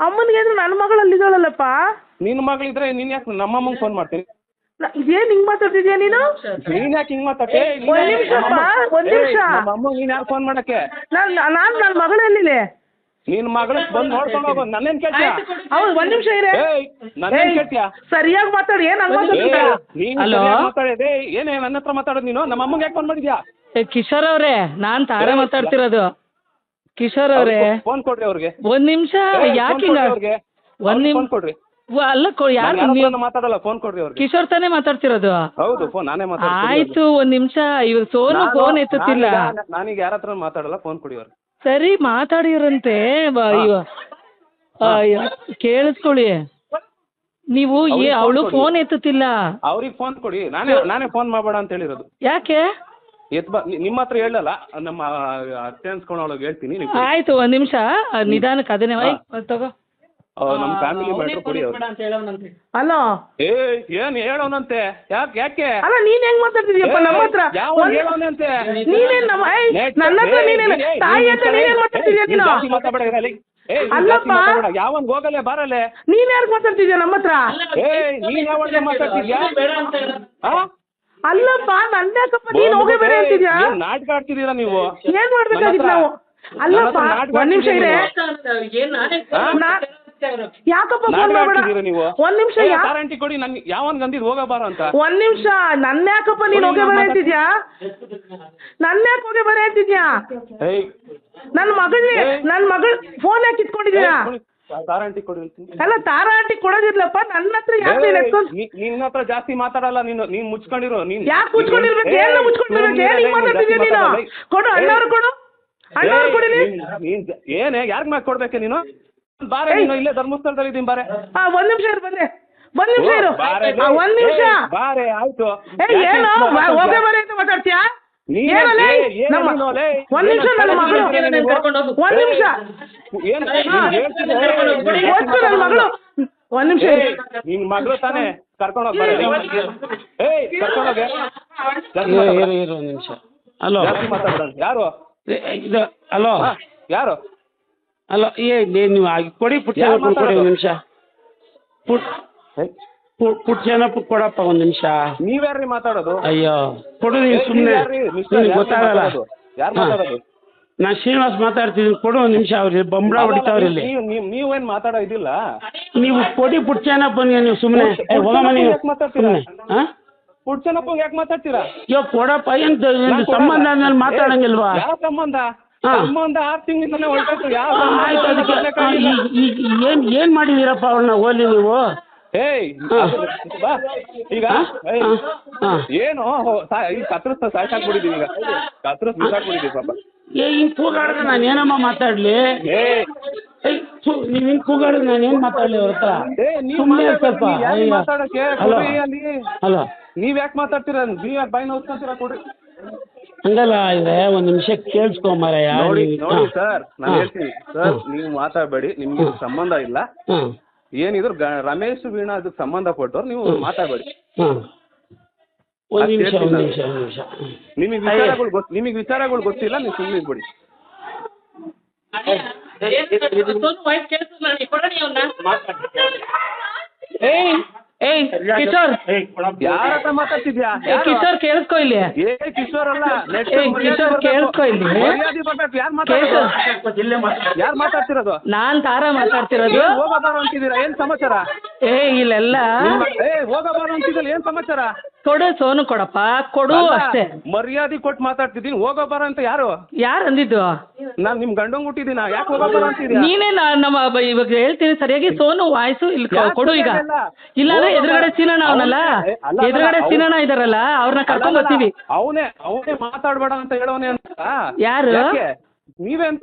ಅಮ್ಮನಿಗೆ ಅಂದ್ರೆ ನನ್ನ ಮಗಳು ಅಲ್ಲಿದ್ದಾಳಲ್ಲಪ್ಪ ನಿನ್ನ ಮಗಳಿದ್ರೆ ನೀನ್ ಯಾಕೆ ನಮ್ಮ ಅಮ್ಮಂಗೆ ಫೋನ್ ಮಾಡ್ತೀನಿ ಏನ್ ಇದೇನ್ ಹಿಂಗ್ ಮಾತಾಡ್ತಿದ್ಯಾ ನೀನು? ನೀನ್ ಯಾಕೆ ಹಿಂಗ್ ಮಾತಾಡ್ತಿ? ಏಯ್, ಒಂದ್ ನಿಮಿಷಪ್ಪ, ಒಂದ್ ನಿಮಿಷ. ನಮ್ಮ ಅಮ್ಮ ನೀನ್ ಯಾರು ಫೋನ್ ಮಾಡಕ್ಕೆ? ನಾನ್ ನಾನ್ ನನ್ನ ಮಗಳು ಎಲ್ಲಿದೆ? ನಿನ್ ಮಗಳ ಬಂದು ನೋಡ್ಕೊಂಡು ಹೋಗೋ ನನ್ನೇನ್ ಕೇಳ್ತೀಯ? ಹೌದು ಒಂದ್ ನಿಮಿಷ ಇರೇ. ಏಯ್ ನನ್ನೇನ್ ಕೇಳ್ತೀಯ? ಸರಿಯಾಗಿ ಮಾತಾಡಿ ಏನ್ ಹಂಗ್ ಮಾತಾಡ್ತಿದ್ಯಾ ನೀನ್ ಹಲೋ? ಸರಿಯಾಗ್ ಮಾತಾಡಿದೆ ಏನೇ ನನ್ನ ಹತ್ರ ಮಾತಾಡೋದು ನೀನು? ನಮ್ಮ ಅಮ್ಮಂಗ್ ಯಾಕೆ ಫೋನ್ ಮಾಡಿದ್ಯಾ? ಏ, ಕಿಶೋರ್ ಅವ್ರೆ ನಾನ್ ತಾರಾ ಮಾತಾಡ್ತಿರೋದು. ಕಿಶೋರ್ ಅವರೇ. ಫೋನ್ ಕೊಡ್ರಿ ಅವ್ರಿಗೆ. ಒಂದ್ ನಿಮಿಷ ಯಾಕೆ ಅವ್ರಿಗೆ. ಒಂದ್ ನಿಮ್ ಫೋನ್ ಕೊಡ್ರಿ. ವ- ಅಲ್ಲ ಕೊ- ಯಾರು ನೀವು ಮಾತಾಡಲ್ಲ ಫೋನ್ ಕೊಡ್ರಿ ಅವ್ರಿಗೆ. ಕಿಶೋರ್ ತಾನೇ ಮಾತಾಡ್ತಿರೋದು? ಹೌದು ಫೋನ್ ನಾನೇ ಮಾತಾಡ್ತೀನಿ ಆಯ್ತು ಒಂದ್ ನಿಮಿಷ ಇವ್ರ ಸೋನು ಫೋನ್ ಎತ್ತುತ್ತಿಲ್ಲ. ನಾನೀಗ ಯಾರ ಹತ್ರ ಮಾತಾಡಲ್ಲ ಫೋನ್ ಕೊಡಿ ಅವ್ರಿಗೆ. ಸರಿ ಮಾತಾಡಿರಂತೆ ಬ- ಇವ- ಆ, ಕೇಳಿಸ್ಕೊಳ್ಳಿ. ನೀವು ಅವ್ರಿಗೆ ಏ phone ಅವಳು ಕೊಡಿ. ಫೋನ್ ಎತ್ತುತ್ತಿಲ್ಲ. ಅವ್ರಿಗೆ ಫೋನ್ ಕೊಡಿ. ನಾನೇ ನಾನೇ ಫೋನ್ ಮಾಡಬೇಡ ಅಂತ ಹೇಳಿರೋದು. ಯಾಕೆ? ಎತ್ ಬಾ ನಿಮ್ಮ ಹತ್ರ ಹೇಳಲ್ಲ ನಮ್ಮ ಅತ್ತೆ ಅನ್ಸ್ಕೊಂಡವಳಿಗೆ ಹೇಳ್ತೀನಿ ನೀವು ಆಯ್ತು ಒಂದ್ ನಿಮಿಷ ನಿಧಾನಕ್ಕೆ ಅದನ್ನೇ ವೈ ತಗೋ. ನಮ್ಮ ಫ್ಯಾಮಿಲಿ ಮ್ಯಾಟ್ರ್ ಕೊಡಿ ಅವ್ರು. ಅಲೋ? ಏ ಏನ್ ಹೇಳೋನಂತೆ? ಯಾಕೆ ಯಾಕೆ? ಅಲ್ಲ ನೀನ್ ಹೆಂಗ್ ಮಾತಾಡ್ತಿದ್ಯಪ್ಪ ನಮ್ಮ ಹತ್ರ? ಯಾವ ಹೇಳೋನಂತೆ? ನೀನೇನ್ ನಮ್ಮ ಏಯ್, ನನ್ನ ಹತ್ರ ನೀನೇ ನೀನೇನ್ ಏಯ್, ತಾಯಿ ಅಂತ ನೀನೇನ್ ಮಾತಾಡ್ತಿದ್ಯಾ ನೀನು? ಮಾತಾಡ್ಬೇಡ. ಏಯ್, ಅಲ್ಲಪ್ಪ. ಯಾವನ್ ಹೋಗಲೆ ಬಾರಲೆ ನೀನ್ ಯಾರು ಮಾತಾಡ್ತಿದ್ಯಾ ನಮ್ಮ ಹತ್ರ? ಏಯ್ ನೀನ್ ಯಾವಾಗ ಮಾತಾಡ್ತಿದ್ಯಾ? ಆ? ಅಲ್ಲಪ್ಪ ನನ್ನ ಯಾಕಪ್ಪ? ನೀನ್ ಹೋಗೇ ಬೇರೆ ಅಂತಿದ್ಯಾ? ಏನ್ ನಾಟಕ ಆಡ್ತಿದ್ದೀರಾ ನೀವು? ಏನ್ ಮಾಡ್ಬೇಕಾಗಿತ್ತು ನನ್ನ ನಾವು? ಅಲ್ಲಪ್ಪ ಒಂದ್ ನಿಮಿಷ ಇದೆ? ಯಾಕಪ್ಪ ಫೋನ್ ಮಾಡ್ಬೇಡ. ನೀವು? ಒಂದ್ ನಿಮಿಷ ಯಾ- ಗ್ಯಾರಂಟಿ ಕೊಡಿ ನನ್ ಯಾವನ್ ಗಂದಿದ್ ಹೋಗಬಾರ ಅಂತ? ಒಂದ್ ನಿಮಿಷ ನನ್ನ ಯಾಕಪ್ಪ ನೀನ್ ಹೋಗೇ ಬೇರೆ ಅಂತಿದ್ಯಾ? ನನ್ನ ಯಾಕೆ ಹೋಗೇ ಬೇರೆ ಅಂತಿದ್ಯಾ? ಏಯ್. ನನ್ನ ಮಗಳನ್ನೇ ನನ್ ನನ್ನ ಮಗಳ್ ಫೋನ್ ಯಾಕೆ ಇಟ್ಕೊಂಡಿದ್ದೀರಾ? ಗ್ಯಾರಂಟಿ ಕೊಡಿ ಹೇಳ್ತೀನಿ. ಅಲ್ಲ ತಾರಾಟಿ ಕೊಡೋದಿರ್ಲಪ್ಪ ನನ್ನ ಹತ್ರ ಯಾಕೆ ನೀನ್ ಏಯ್, ಎತ್ಕೊಂಡ್ ನೀ- ನಿನ್ನ ಹತ್ರ ಜಾಸ್ತಿ ಮಾತಾಡಲ್ಲ ನೀನು ನೀನ್ ಮುಚ್ಕೊಂಡಿರೋ ನೀನ್ ಯಾಕೆ ಮುಚ್ಕೊಂಡಿರ್ಬೇಕು? ಏನ್ ಮುಚ್ಕೊಂಡಿರ್ಬೇಕು? ಏನ್ ಹಿಂಗ್ ಮಾತಾಡ್ತಿದ್ಯಾ ನೀನು? ಕೊಡು ಅಣ್ಣವ್ರು ಕೊಡು. ಅಣ್ಣವ್ರು ಕೊಡಿ ನೀನ್. ನೀನ್- ಜ- ಏನೇ ಯಾರ್ಗ್ ಮ್ಯಾಕ್ ಕೊಡ್ಬೇಕೆ ನೀನು? ಬಾರೆ. ನೀನು ಇಲ್ಲೇ ಧರ್ಮಸ್ಥಳದಲ್ಲಿ ಇದ್ದೀನಿ ಬಾರೆ. ಆ ಒಂದ್ ನಿಮಿಷ ಇರು ಬಂದೆ ಒಂದ್ ನಿಮಿಷ ಇರು. ಬಾರೆ ಆ, ಒಂದ್ ನಿಮಿಷ. ಬಾರೆ ಆಯ್ತು. ಏ ಯಾಕೆ ಏನು? ಇಷ್ಟ್ ಮಾತಾಡ್ತೀಯ? ಹೋಗೇ ಬರೀ ಅಂತ ಮಾತಾಡ್ತೀಯಾ? ಒಂದ್ ನಿಮಿಷ ನನ್ನ ಮಗಳು? ಒಂದ್ ನಿಮಿಷ. ನನ್ನ ಮಗಳು. ಒಂದ್ ನಿಮಿಷ ನಿನ್ ಮಗಳು ತಾನೇ ಕರ್ಕೊಂಡು ಏಯ್ ಕರ್ಕೊಂಡು ಇರು. ಇರು ಒಂದು ನಿಮಿಷ. ಹಲೋ. ಯಾರು? ಇದು ಹಲೋ. ಯಾರು? ಹಲೋ ಏ ನೀ- ನೀವು ಆಗಿ ಕೊಡಿ ಪುಟ್ಟ ಕೊಡಿ? ಒಂದು ನಿಮಿಷ. ಪುಟ್ ಪುಟ್ ಕೊಡಪ್ಪ ಒಂದ್ ನಿಮಿಷ. ನೀವ್ಯಾರ್ರಿ ಮಾತಾಡೋದು? ಅಯ್ಯೋ ಕೊಡು ನೀನು ಸುಮ್ನೆ? ಮಿಸ್ಟರ್, ಗೊತ್ತಾಗಲ್ಲ? ಯಾರ್ ಮಾತಾಡೋದು? ನಾನು ಶ್ರೀನಿವಾಸ್ ಮಾತಾಡ್ತಿದ್ದೀನಿ. ಕೊಡು ಒಂದ್ ನಿಮಿಷ ಅವ್ರಿ ಬಂಬಳ ಹೊಡಿತಾವ್ರಿ ಇಲ್ಲಿ ನೀವು ನೀವು ನೀವೇನ್ ಮಾತಾಡೋ ಇದಿಲ್ಲ. ನೀವು ಕೊಡಿ ಪುಟ್ಟ ಜನ ಬನ್ನಿ ನೀವು ಸುಮ್ನೆ. ಏ ಹೋಗಮ್ಮ ನೀವು. ಯಾಕ್ ಮಾತಾಡ್ತೀರಾ? ಯೋ ಹಾಂ? ಪುಡ್ಚನಪ್ಪ ಯಾಕೆ ಮಾತಾಡ್ತೀರಾ? ಅಯ್ಯೋ ಕೊಡಪ್ಪ ಏನು ನಾನ್ ಕೊಡಲ್ಲ. ಸಂಬಂಧ ಮೇಲೆ ಮಾತಾಡಂಗಿಲ್ವಾ? ಏ, ಯಾವ ಸಂಬಂಧ? ಹಾ. ಸಂಬಂಧ ಆರ್ ತಿಂಗಳಿಂದಲೇ ಹೊರಟು ಯಾವ ಆಯ್ತು ಸಂಬಂಧ? ಅದಕ್ಕೆ. ಬರ್ಬೇಕಾಗಿಲ್ಲ. ಈಗ ಏನು ಏನು ಮಾಡಿದ್ದೀರಪ್ಪ ಅವ್ರನ್ನ ಹೋಲಿ ನೀವು? ಏಯ್. ಬಾ, ಈಗ. ಏನು? ಈಗ ಕತ್ರಸ್ ಸಾಕಾಗ್ಬಿಟ್ಟಿದೀವಿ ಈಗ. ಕತ್ರಸ್ತ ಬಿಸಾಕ್ಬಿಟ್ಟಿದೀವಿ ಪಾಪ. ಏ ಹಿಂಗೆ ಕೂಗಾಡಿದ್ರೆ ನಾನು ಏನಮ್ಮ ಮಾತಾಡ್ಲಿ? ಏಯ್. ಏಯ್ ಥು, ನೀವ್ ಹಿಂಗ್ ಕೂಗಾಡಿದ್ರೆ ನಾನು ಏನು ಮಾತಾಡ್ಲಿ ಅವ್ರ ಹತ್ರ? ಏ ನೀವ್ ಸುಮ್ಮನೆ ಸ್ವಲ್ಪ. ಮಾತಾಡಕ್ಕೆ? ಹಲೋ. ಹಲೋ. ನೀವ್ ಯಾಕೆ ಮಾತಾಡ್ತೀರ? ನೀವ್ ಯಾಕೆ ಬಾಯಿ ನೋಡ್ಕೊಂತೀರಾ ಕೊಡ್ರಿ. ಹಂಗಲ್ಲ ಇದೆ ಒಂದು ನಿಮಿಷ ಕೇಳಿಸ್ಕೊ ಮಾರಾಯ. ನೋಡಿ ನೋಡಿ ಸರ್ ನಾನು. ಹೇಳ್ತೀನಿ. ಸರ್ ನೀವು ಮಾತಾಡಬೇಡಿ. ನಿಮ್ಗೆ ಸಂಬಂಧ ಇಲ್ಲ. ಏನಿದ್ರು ಗ- ರಮೇಶ್ ವೀಣಾ ಅದಕ್ಕೆ ಸಂಬಂಧಪಟ್ಟವ್ರು ನೀವು ಮಾತಾಡಬೇಡಿ ಹಾ ಒಂದು ನಿಮಿಷ ಒಂದು ನಿಮಿಷ ಒಂದು ನಿಮಿಷ ನಿಮಗೆ ವಿಚಾರಗಳು ಗೊತ್ತು ನಿಮಗೆ ವಿಚಾರಗಳು ಗೊತ್ತಿಲ್ಲ ನೀವು ಸುಮ್ಮನೆ ಇದ್ಬಿಡಿ ಏಯ್ ಏಯ್ ಕಿಶೋರ್. ಯಾರ ಹತ್ರ ಮಾತಾಡ್ತಿದ್ಯಾ? ಏ, ಕಿಶೋರ್ ಕೇಳಿಸ್ಕೊ ಇಲ್ಲಿ. ಏ ಕಿಶೋರ್ ಅಲ್ಲ next ಏ, ಮರ್ಯಾದೆ ಕಿಶೋರ್ ಬರ್ಬೇಕು. ಕೇಳಿಸ್ಕೊ ಇಲ್ಲಿ. ಮರ್ಯಾದೆ ಬರ್ಬೇಕು. ಯಾರು ಮಾತಾಡ್ತಿರೋದು? ಯಾರು ಮಾತಾಡ್ತಿರೋದು? ನಾನ್ ತಾರಾ ಮಾತಾಡ್ತಿರೋದು. ಏನ್ ಹೋಗಬಾರ ಅಂತಿದ್ದೀರಾ? ಏನ್ ಸಮಾಚಾರ? ಏ ಇಲ್ಲೆಲ್ಲ. ಏ ಏ ಹೋಗಬಾರ ಅಂತಿದ್ದಲ್ಲ ಏನ್ ಸಮಾಚಾರ? ಕೊಡು ಸೋನು ಕೊಡಪ್ಪ. ಕೊಡು ಅಷ್ಟೇ. ಮರ್ಯಾದೆ ಕೊಟ್ಟು ಮಾತಾಡ್ತಿದ್ದೀನಿ. ಹೋಗಬಾರ ಅಂತ ಯಾರು? ಯಾರು ಅಂದಿದ್ದು? ನಾನ್ ನಿಮ್ ಗಂಡಂಗ್ ಹುಟ್ಟಿದ್ದೀನ? ಯಾಕೆ ಹೋಗೋ ಬರ ಅಂತಿದೀನಿ ನೀನೇ ನಾ- ನಮ್ಮ ಬ- ಇವಾಗ ಹೇಳ್ತೀನಿ ಸರಿಯಾಗಿ ಸೋನು ವಾಯ್ಸು ಇಲ್ಲಿ ಕ- ಯಾಕ್ ಕೊಡು ಈಗ. ಇಲ್ಲಾಂದ್ರೆ. ಎದುರುಗಡೆ ಸೀನಣ್ಣ ಅವನಲ್ಲ? ಅವ್ನೇ- ಅಲ್ಲ, ಅಲ್ಲ, ಎದುರುಗಡೆ ಅವ್ನು- ಸೀನಣ್ಣ ಇದಾರಲ್ಲ ಅವ್ರನ್ನ ಕರ್ಕೊಂಡ್ ಬರ್ತೀವಿ. ಅವನೇ ಅವನೇ ಮಾತಾಡ್ಬೇಡ ಅಂತ ಹೇಳೋನೆ ಅಂತ. ಯಾರು? ಯಾಕೆ? ನೀವೇ ಅಂತ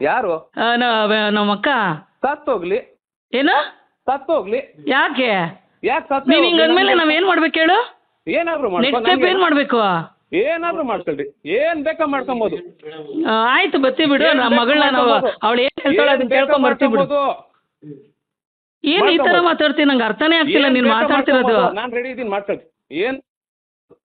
ಯಾರು? ಆ, ನ- ನಮ್ಮ ಅಕ್ಕ ಸತ್ತೋಗ್ಲಿ. ಏನು? ಸತ್ತೋಗ್ಲಿ. ಯಾಕೆ? ಯಾಕೆ ಸತ್ತ ನೀವ್ ಹಿಂಗ್ ಅಂದ್ಮೇಲೆ ನಾವ್ ಏನ್ ಮಾಡ್ಬೇಕು ಹೇಳು? ಏನಾದ್ರು ನೆಕ್ಸ್ಟ್ ಮಾಡ್ಕೊ ಸ್ಟೆಪ್ ಏನ್ ಮಾಡ್ಬೇಕು? ಏನಾದ್ರು ಮಾಡ್ಕೊಳ್ರಿ. ಏನ್ ಬೇಕಾ ಮಾಡ್ಕೊಬೋದು. ಆ, ಆಯ್ತು ಬರ್ತೀವಿ ಬಿಡು. ಏನ್ ನಮ್ಮ ಬೇಕಾ ಮಗಳನ್ನ ನಾವು ಮಾಡ್ಕೊಬೋದು. ಅವಳು ಏನ್ ಹೇಳ್ತಾಳೆ ಅದನ್ನ ಕೇಳ್ಕೊಂಡ್ ಬರ್ತೀವಿ ಬಿಡು. ಏನ್ ಈ ತರ ಮಾತಾಡ್ತೀನಿ ನಂಗೆ ಅರ್ಥನೇ ಆಗ್ತಿಲ್ಲ ನೀನ್ ಮಾತಾಡ್ತಿರೋದು. ನಾನ್ ರೆಡಿ ಇದೀನಿ ಮಾಡ್ಕೊಳ್ತಿ ಏನ್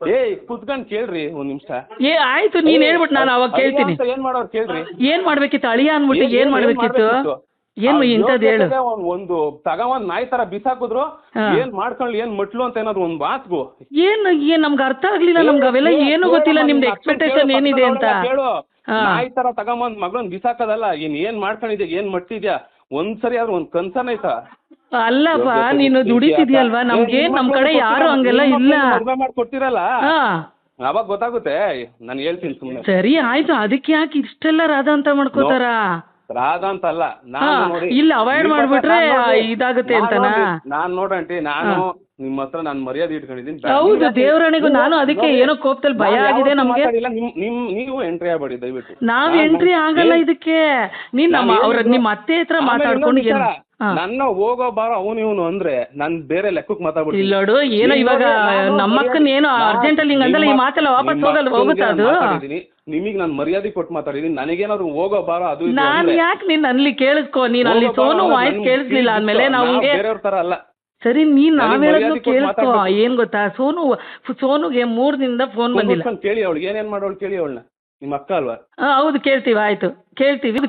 ಏ ಕುತ್ಕೊಂಡ್ ಕೇಳ್ರಿ ಒಂದ್ ನಿಮಿಷ. ಏ ಆಯ್ತು ನೀನ್ ಹೇಳ್ಬಿಟ್ಟು ನಾನು ಅವಾಗ ಕೇಳ್ತೀನಿ. ಏನ್ ಮಾಡೋರ್ ಕೇಳ್ರಿ. ಏನ್ ಮಾಡ್ಬೇಕಿತ್ತು? ಅಳಿಯ ಅನ್ಬಿಟ್ಟು ಏನ್- ಮಾಡ್ಬೇಕಿತ್ತು? ಏನ್ ಇಂಥದ್ ಹೇಳು. ಒಂದ್- ಒಂದು ತಗೊಂಡ್ ನಾಯಿ ತರ ಬಿಸಾಕಿದ್ರು. ಏನ್ ಮಾಡ್ಕೊಳ್ಳಿ ಏನ್ ಮಟ್ಲು ಅಂತ ಏನಾದ್ರು ಒಂದ್ ಮಾತ್ಗು. ಏನ್ ಏನ್ ನಮ್ಗೆ ಅರ್ಥ ಆಗ್ಲಿಲ್ಲ ನಮ್ಗೆ ಅವೆಲ್ಲ ಏನು ಗೊತ್ತಿಲ್ಲ ನಿಮ್ದು ಎಕ್ಸ್ಪೆಕ್ಟೇಷನ್ ಏನಿದೆ ಅಂತ. ಹೇಳು ನಾಯಿ ತರ ತಗೊಂಬಂದ್ ಮಗಳನ್ ಬಿಸಾಕದಲ್ಲ ಏನ್ ಏನ್ ಮಾಡ್ಕೊಂಡಿದ್ಯಾ ಏನ್ ಮಟ್ಟಿದ್ಯಾ ಒಂದ್ಸರಿ ಆದ್ರೂ ಒಂದ್ ಕನ್ಸನ್ ಆಯ್ತಾ? ಅಲ್ಲಪ್ಪ ನೀನು ದುಡಿತಿದ್ಯಲ್ವಾ? ನಮ್ಗೆ? ನಮ್ ಕಡೆ ಯಾರು ಹಂಗೆಲ್ಲ ಇಲ್ಲ. ಮಕ್ಳು ಮದ್ವೆ ಮಾಡ್ಕೊಡ್ತೀರಲ್ಲ? ಹಾ. ಅವಾಗ ಗೊತ್ತಾಗುತ್ತೆ. ನಾನು ಹೇಳ್ತೀನಿ ಸುಮ್ಮನೆ ಸರಿ ಆಯ್ತು. ಅದಕ್ಕೆ ಯಾಕೆ ಇಷ್ಟೆಲ್ಲ ರಾಧ ಅಂತ ಮಾಡ್ಕೋತಾರ? ರಾಧಾ ಅಂತ ಅಲ್ಲ ನಾನು ನೋಡಿ ಇಲ್ಲ ಅವಾಯ್ಡ್ ಮಾಡ್ಬಿಟ್ರೆ ಇದಾಗುತ್ತೆ ಅಂತ ಅಂತನಾ? ನಾನ್ ನೋಡಂಟಿ ನಾನು ನಿಮ್ಮ ಹತ್ರ ನಾನು ಮರ್ಯಾದೆ ಇಟ್ಕೊಂಡಿದ್ದೀನಿ. ಹೌದು ದೇವರಣಿಗೂ ನಾನು ಅದಕ್ಕೆ ಏನೋ ಕೋಪದಲ್ಲಿ ಭಯ ಆಗಿದೆ ನಮ್ಗೆ. ನಿಮ್ ನಿಮ್ ನೀವು ಎಂಟ್ರಿ ಆಗ್ಬೇಡಿ ದಯವಿಟ್ಟು. ನಾವ್ ಎಂಟ್ರಿ ಆಗಲ್ಲ ಇದಕ್ಕೆ. ನೀನ್ ನಮ್ಮ ಅವ್ರ ನಿಮ್ಮ ಅತ್ತೆ ಹತ್ರ ಮಾತಾಡ್ಕೊಂಡು ನನ್ನ ಹೋಗೋ ಬಾರ ಅವನು ಇವನು ಅಂದ್ರೆ ನನ್ ಬೇರೆ ಲೆಕ್ಕಕ್ಕೆ ಮಾತಾಡ್ಬಿಡ್ತೀನಿ. ಇಲ್ಲೋಡು ಏನೋ ಇವಾಗ ನಮ್ಮಕ್ಕನ್ ಏನೋ ಅರ್ಜೆಂಟ್ ಅಲ್ಲಿ ಹಿಂಗಂದಲ್ಲ ಈ ಮಾತೆಲ್ಲ ವಾಪಸ್ ಹೋಗಲ್ಲ ಹೋಗುತ್ತಾ ಅದು. ನಿಮಗ್ ನಾನು ಮರ್ಯಾದೆ ಕೊಟ್ಟು ಮಾತಾಡಿದೀನಿ ನನಗೇನಾದ್ರು ಹೋಗೋ ಬಾರ ಅದು ನಾನ್ ಯಾಕೆ ನೀನ್ ಅಲ್ಲಿ ಕೇಳಿಸ್ಕೋ? ನೀನ್ ಅಲ್ಲಿ ಸೋನು ವಾಯ್ಸ್ ಕೇಳಿಸ್ಲಿಲ್ಲ. ಅಂದ್ಮೇಲೆ ನಾವು ಬೇರೆಯವ್ರ ತರ ಅಲ್ಲ. ಸರಿ ನೀನ್ ನಾವ್ ಹೇಳೋದು ಕೇಳಿಸ್ಕೋ. ಏನ್ ಗೊತ್ತಾ? ಸೋನು ಸೋನುಗೆ ಮೂರ್ ದಿನದ ಫೋನ್ ಬಂದಿಲ್ಲ. ಕೇಳಿ ಅವಳಿಗೆ ಏನೇನ್ ಮಾಡೋಳು ಕೇಳಿ ಅವಳನ್ನ? ನಿಮ್ಮ ಅಕ್ಕ ಅಲ್ವಾ? ಹೌದು ಕೇಳ್ತೀವಿ ಆಯ್ತು. ಕೇಳ್ತೀವಿ.